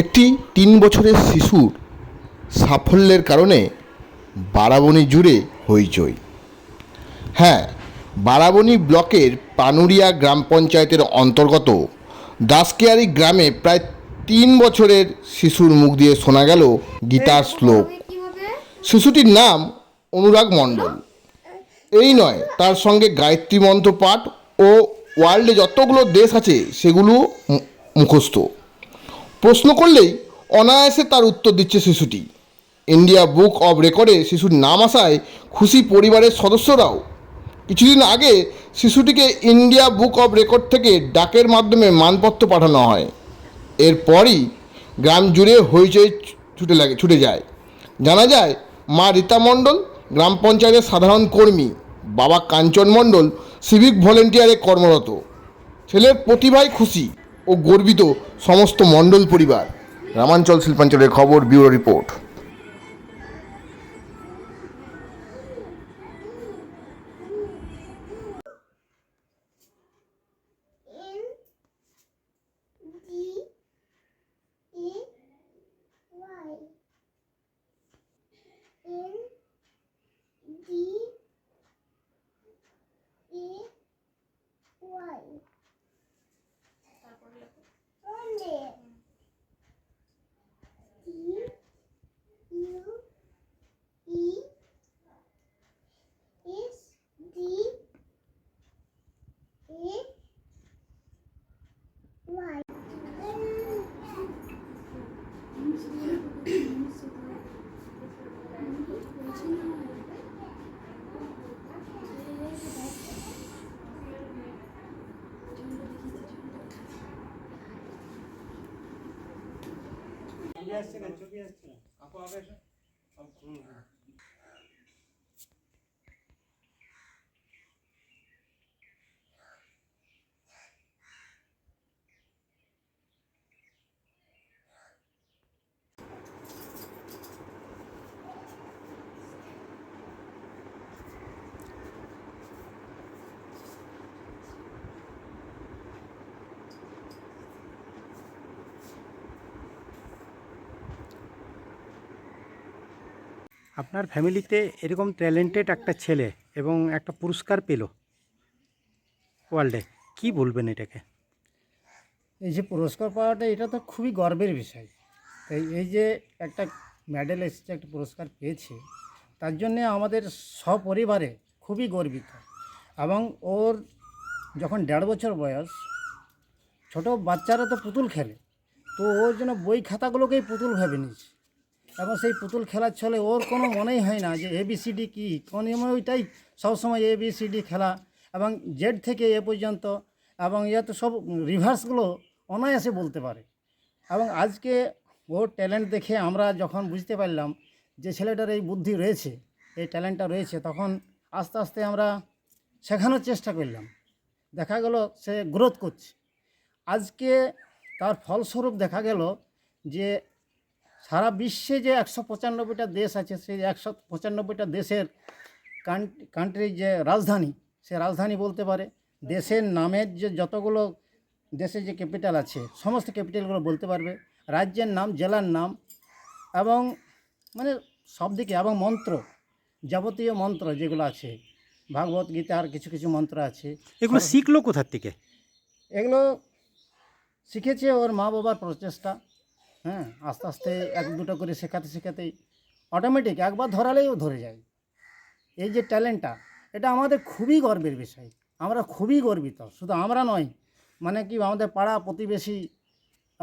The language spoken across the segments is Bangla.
একটি তিন বছরের শিশুর সাফল্যের কারণে বারাবণী জুড়ে হইচই হ্যাঁ বারাবণী ব্লকের পানুরিয়া গ্রাম পঞ্চায়েতের অন্তর্গত দাসকেয়ারি গ্রামে প্রায় তিন বছরের শিশুর মুখ দিয়ে শোনা গেল গীতার শ্লোক শিশুটির নাম অনুরাগ মণ্ডল এই নয় তার সঙ্গে গায়ত্রী মন্ত্র পাঠ ও ওয়ার্ল্ডে যতগুলো দেশ আছে সেগুলো মুখস্থ প্রশ্ন করলেই অনায়াসে তার উত্তর দিচ্ছে শিশুটি ইন্ডিয়া বুক অব রেকর্ডে শিশুর নাম আসায় খুশি পরিবারের সদস্যরাও কিছুদিন আগে শিশুটিকে ইন্ডিয়া বুক অব রেকর্ড থেকে ডাকের মাধ্যমে মানপত্র পাঠানো হয় এরপরই গ্রাম জুড়ে হইচই ছুটে লাগে ছুটে যায় জানা যায় মা রীতা মণ্ডল গ্রাম পঞ্চায়েতের সাধারণ কর্মী বাবা কাঞ্চন মণ্ডল সিভিক ভলেন্টিয়ারে কর্মরত ছেলের প্রতিভায় খুশি ও গর্বিত সমস্ত মণ্ডল পরিবার গ্রামাঞ্চল শিল্পাঞ্চলের খবর bureau report Yes, sir. Yes, sir. Apa awak? আপনার ফ্যামিলিতে এরকম ট্যালেন্টেড একটা ছেলে এবং একটা পুরস্কার পেল ওয়ার্ল্ডে কি বলবেন এটাকে এই যে পুরস্কার পাওয়াটা এটা তো খুবই গর্বের বিষয় তাই এই যে একটা মেডেল এসেছে একটা পুরস্কার পেয়েছে তার জন্যে আমাদের সপরিবারে খুবই গর্বিত এবং ওর যখন দেড় বছর বয়স ছোট বাচ্চারা তো পুতুল খেলে তো ওর জন্য বই খাতাগুলোকেই পুতুল ভেবে নিয়েছে এবং সেই পুতুল খেলার ছলে ওর কোনো মনেই হয় না যে এবিসিডি কী কোন ওইটাই সবসময় এবিসিডি খেলা এবং জেড থেকে এ পর্যন্ত এবং এ তো সব রিভার্সগুলো অনায়াসে বলতে পারে এবং আজকে ওর ট্যালেন্ট দেখে আমরা যখন বুঝতে পারলাম যে ছেলেটার এই বুদ্ধি রয়েছে এই ট্যালেন্টটা রয়েছে তখন আস্তে আস্তে আমরা শেখানোর চেষ্টা করলাম দেখা গেল সে গ্রোথ করছে আজকে তার ফলস্বরূপ দেখা গেল যে সারা বিশ্বে যে একশো পঁচানব্বইটা দেশ আছে সেই একশো পঁচানব্বইটা দেশের কান্ট্রির যে রাজধানী সে রাজধানী বলতে পারে দেশের নামের যে যতগুলো দেশের যে ক্যাপিটাল আছে সমস্ত ক্যাপিটালগুলো বলতে পারবে রাজ্যের নাম জেলার নাম এবং মানে সব দিকে এবং মন্ত্র যাবতীয় মন্ত্র যেগুলো আছে ভাগবত গীতার কিছু কিছু মন্ত্র আছে এগুলো শিখলো কোথার থেকে এগুলো শিখেছে ওর মা বাবার প্রচেষ্টা হ্যাঁ আস্তে আস্তে এক দুটো করে শেখাতে শেখাতেই অটোমেটিক একবার ধরালেও ধরে যায় এই যে ট্যালেন্টটা এটা আমাদের খুবই গর্বের বিষয় আমরা খুবই গর্বিত শুধু আমরা নয় মানে কি আমাদের পাড়া প্রতিবেশী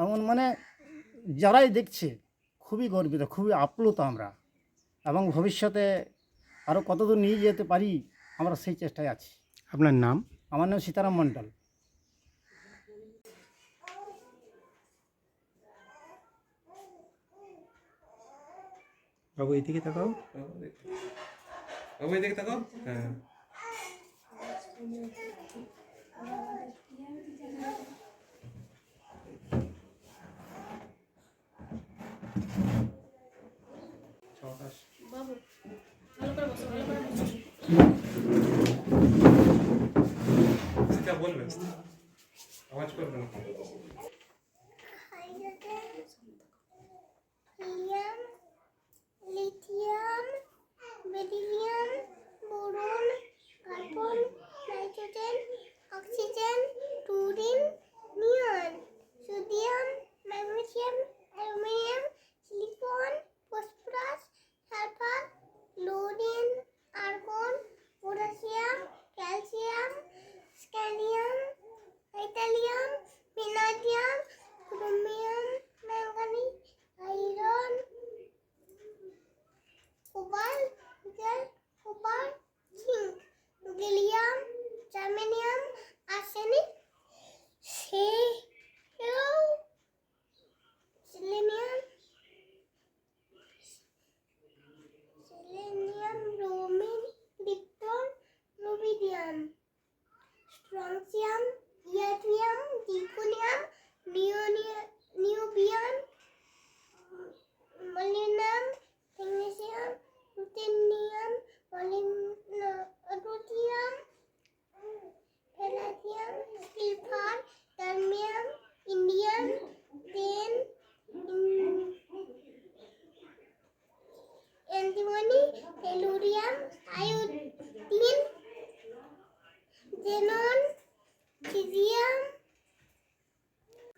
এমন মানে যারাই দেখছে খুবই গর্বিত খুবই আপ্লুত আমরা এবং ভবিষ্যতে আরও কতদূর নিয়ে যেতে পারি আমরা সেই চেষ্টায় আছি আপনার নাম আমার নাম সীতারাম মণ্ডল বাবু এদিকে তাকাও বাবু এদিকে তাকাও হ্যাঁ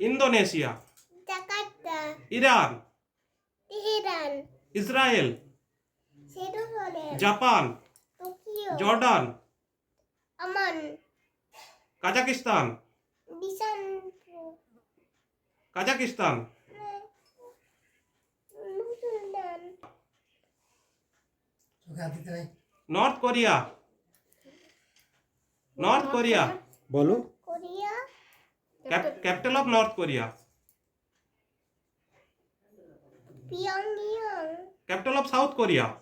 Indonesia Jakarta Iran Iran Israel Japan Jordan Amman Kazakhstan Kazakhstan North Korea North Korea বলো Capital of North Korea. Pyongyang. Capital of South Korea.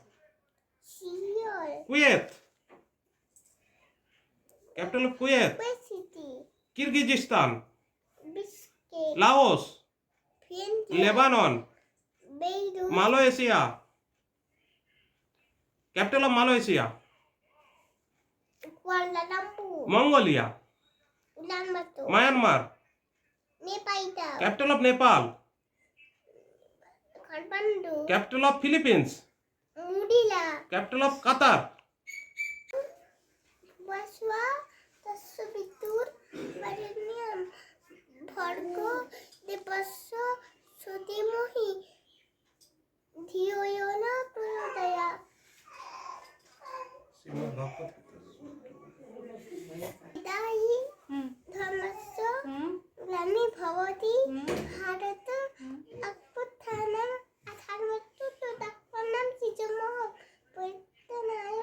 Seoul. Kuwait. Capital of Kuwait. Kuwait City. Kyrgyzstan. Bishkek. Laos. Pyongyang. Lebanon. Beirut. Malaysia. Capital of Malaysia. Kuala Lumpur. Mongolia. Myanmar. Capital of Nepal capital of Philippines capital of Qatar ধিও না প্রণোদয়া শ্রীমদ ভগবত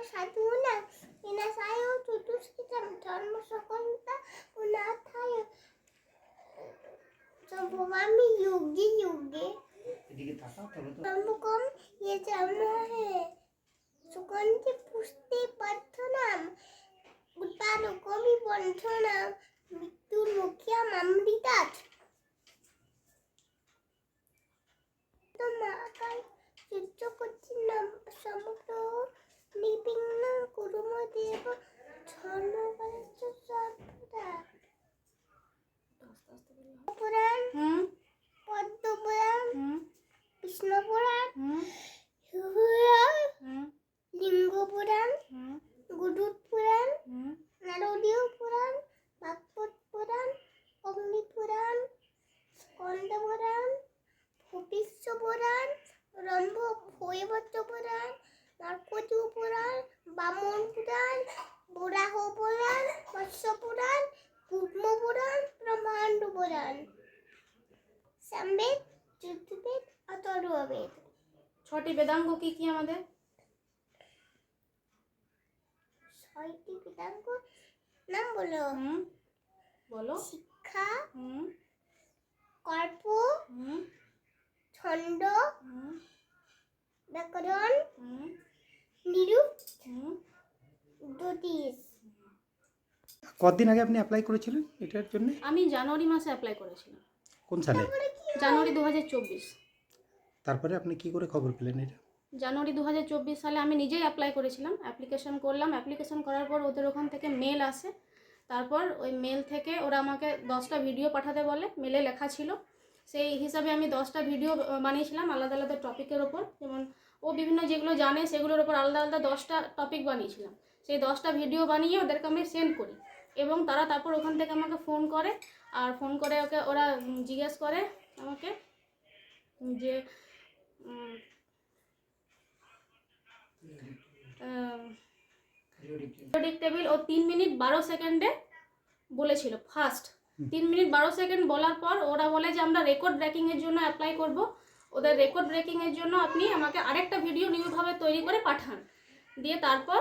사주나 이나 사요 두두시점 젊어서건다 우나 타요 저 보람이 여기 여기 এদিকে তাকাও তবে তো কম ইয়ে জামে সুগন্ধি পুষতে পারত না তার কমি বন্ধ না মৃত্যু মুখিয়া মামৃতাজ তো মা কাল চিত্র করছি না সমগ্র বিভিন্ন කුරුම දේව ඡන්නවලච්ච සත්තා පුරාණ হুম পদ্ম পুরাণ হুম কৃষ্ণ পুরাণ হুম লিঙ্গ পুরাণ গুরুর পুরাণ নারদীয় পুরাণ ভাগবত পুরাণ ছয়টি বেদাঙ্গ কি কি আমাদের ছয়টি বেদাঙ্গ নাম বলো বলো শিক্ষা কল্প ছন্দ ব্যাকরণ নিরূপ জ্যোতিষ কতদিন আগে আপনি অ্যাপ্লাই করেছিলেন এটার জন্য আমি জানুয়ারি মাসে অ্যাপ্লাই করেছিলাম কোন সালে জানুয়ারি দু হাজার চব্বিশ তারপরে আপনি কি করে খবর পেলেন এটা জানুয়ারি দু সালে আমি নিজেই অ্যাপ্লাই করেছিলাম অ্যাপ্লিকেশন করলাম অ্যাপ্লিকেশন করার পর ওদের ওখান থেকে মেল আসে তারপর ওই মেল থেকে ওরা আমাকে দশটা ভিডিও পাঠাতে বলে মেলে লেখা ছিল সেই হিসাবে আমি দশটা ভিডিও বানিয়েছিলাম আলাদা আলাদা টপিকের ওপর যেমন ও বিভিন্ন যেগুলো জানে সেগুলোর ওপর আলাদা আলাদা দশটা টপিক বানিয়েছিলাম সেই দশটা ভিডিও বানিয়ে ওদেরকে আমি সেন্ড করি এবং তারা তারপর ওখান থেকে আমাকে ফোন করে আর ফোন করে ওকে ওরা জিজ্ঞেস করে আমাকে যে পিরিয়ডিক টেবিল ও তিন মিনিট বারো সেকেন্ডে বলেছিল ফার্স্ট তিন মিনিট বারো সেকেন্ড বলার পর ওরা বলে যে আমরা রেকর্ড ব্রেকিংয়ের জন্য অ্যাপ্লাই করব ওদের রেকর্ড ব্রেকিংয়ের জন্য আপনি আমাকে আরেকটা ভিডিও নিয়মভাবে তৈরি করে পাঠান দিয়ে তারপর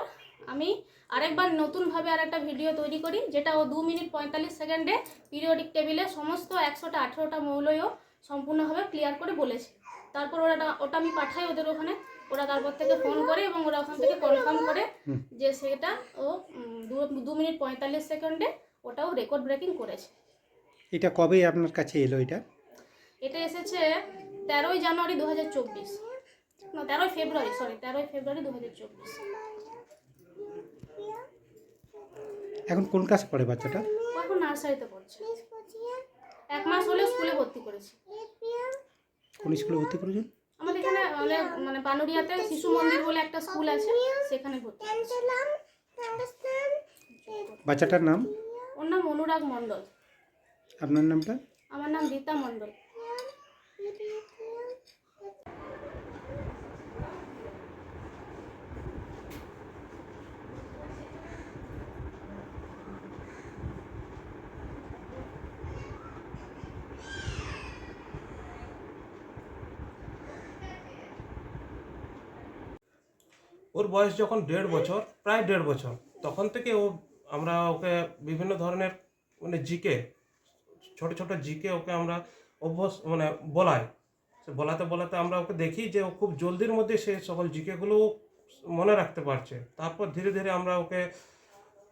আমি আরেকবার নতুনভাবে আরেকটা ভিডিও তৈরি করি যেটা ও দু মিনিট পঁয়তাল্লিশ সেকেন্ডে পিরিয়ডিক টেবিলে সমস্ত একশোটা আঠেরোটা মৌলয়ও সম্পূর্ণভাবে ক্লিয়ার করে বলেছে তারপর ওরা ওটা আমি পাঠাই ওদের ওখানে ওরা তারপর থেকে ফোন করে এবং ওরা ওখান থেকে কনফার্ম করে যে সেটা ও দু মিনিট পঁয়তাল্লিশ সেকেন্ডে ওটাও রেকর্ড ব্রেকিং করেছে এটা কবে আপনার কাছে এলো এটা এটা এসেছে তেরোই জানুয়ারি দু হাজার চব্বিশ না তেরোই ফেব্রুয়ারি সরি তেরোই ফেব্রুয়ারি দু হাজার চব্বিশ এখন কোন কাজ পড়ে বাচ্চাটা এখন নার্সারিতে পড়ছে এক মাস হলে স্কুলে ভর্তি করেছি কোন স্কুলে ভর্তি করেছেন আমাদের এখানে অনেক মানে বানুরিয়াতে শিশু মন্দির বলে একটা স্কুল আছে সেখানে ভর্তি বাচ্চাটার নাম ওর নাম অনুরাগ মন্ডল আপনার নামটা আমার নাম রীতা মণ্ডল ওর বয়স যখন দেড় বছর প্রায় দেড় বছর তখন থেকে ও আমরা ওকে বিভিন্ন ধরনের মানে জিকে ছোট ছোট জিকে ওকে আমরা অভ্যস্ত মানে বলাই বলাতে বলাতে আমরা ওকে দেখি যে ও খুব জলদির মধ্যে সে সকল জিকেগুলো মনে রাখতে পারছে তারপর ধীরে ধীরে আমরা ওকে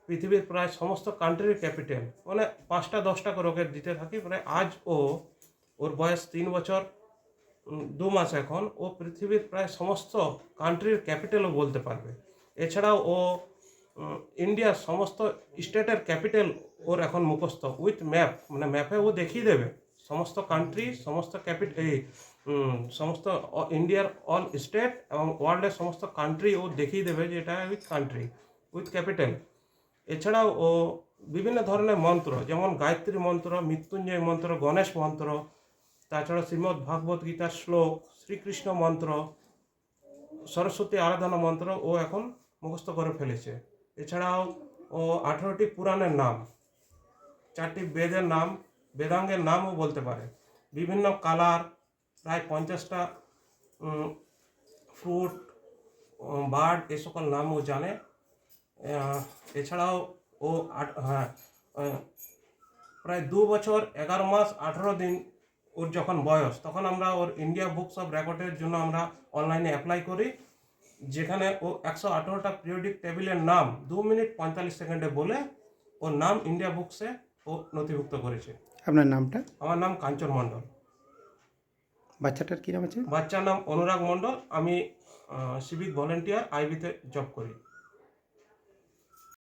পৃথিবীর প্রায় সমস্ত কান্ট্রির ক্যাপিটাল মানে পাঁচটা দশটা করে ওকে দিতে থাকি প্রায় মানে আজ ও ওর বয়স তিন বছর দু মাস এখন ও পৃথিবীর প্রায় সমস্ত কান্ট্রির ক্যাপিটালও বলতে পারবে এছাড়াও ও ইন্ডিয়ার সমস্ত স্টেটের ক্যাপিটাল ওর এখন মুখস্থ উইথ ম্যাপ মানে ম্যাপে ও দেখিয়ে দেবে সমস্ত কান্ট্রি সমস্ত ক্যাপিটাল এই সমস্ত ইন্ডিয়ার অল স্টেট এবং ওয়ার্ল্ডের সমস্ত কান্ট্রি ও দেখিয়ে দেবে যে এটা উইথ কান্ট্রি উইথ ক্যাপিটাল এছাড়াও ও বিভিন্ন ধরনের মন্ত্র যেমন গায়ত্রী মন্ত্র মৃত্যুঞ্জয় মন্ত্র গণেশ মন্ত্র তাছাড়া শ্রীমদ্ ভাগবত গীতার শ্লোক শ্রীকৃষ্ণ মন্ত্র সরস্বতী আরাধনা মন্ত্র ও এখন মুখস্থ করে ফেলেছে এছাড়াও ও আঠেরোটি পুরাণের নাম চারটি বেদের নাম বেদাঙ্গের নামও বলতে পারে বিভিন্ন কালার প্রায় পঞ্চাশটা ফ্রুট বার্ড এ সকল নামও জানে এছাড়াও ও হ্যাঁ প্রায় দু বছর এগারো মাস আঠেরো দিন ওর যখন বয়স তখন আমরা ওর ইন্ডিয়া বুকস অফ রেকর্ডের জন্য আমরা অনলাইনে অ্যাপ্লাই করি যেখানে ও একশো আঠারোটা পিরিয়ডিক টেবিলের নাম দু মিনিট পঁয়তাল্লিশ সেকেন্ডে বলে ওর নাম ইন্ডিয়া বুকসে ও নথিভুক্ত করেছে আপনার নামটা আমার নাম কাঞ্চন মণ্ডল বাচ্চাটার কী নাম আছে বাচ্চার নাম অনুরাগ মণ্ডল আমি সিভিক ভলেন্টিয়ার আইবিতে জব করি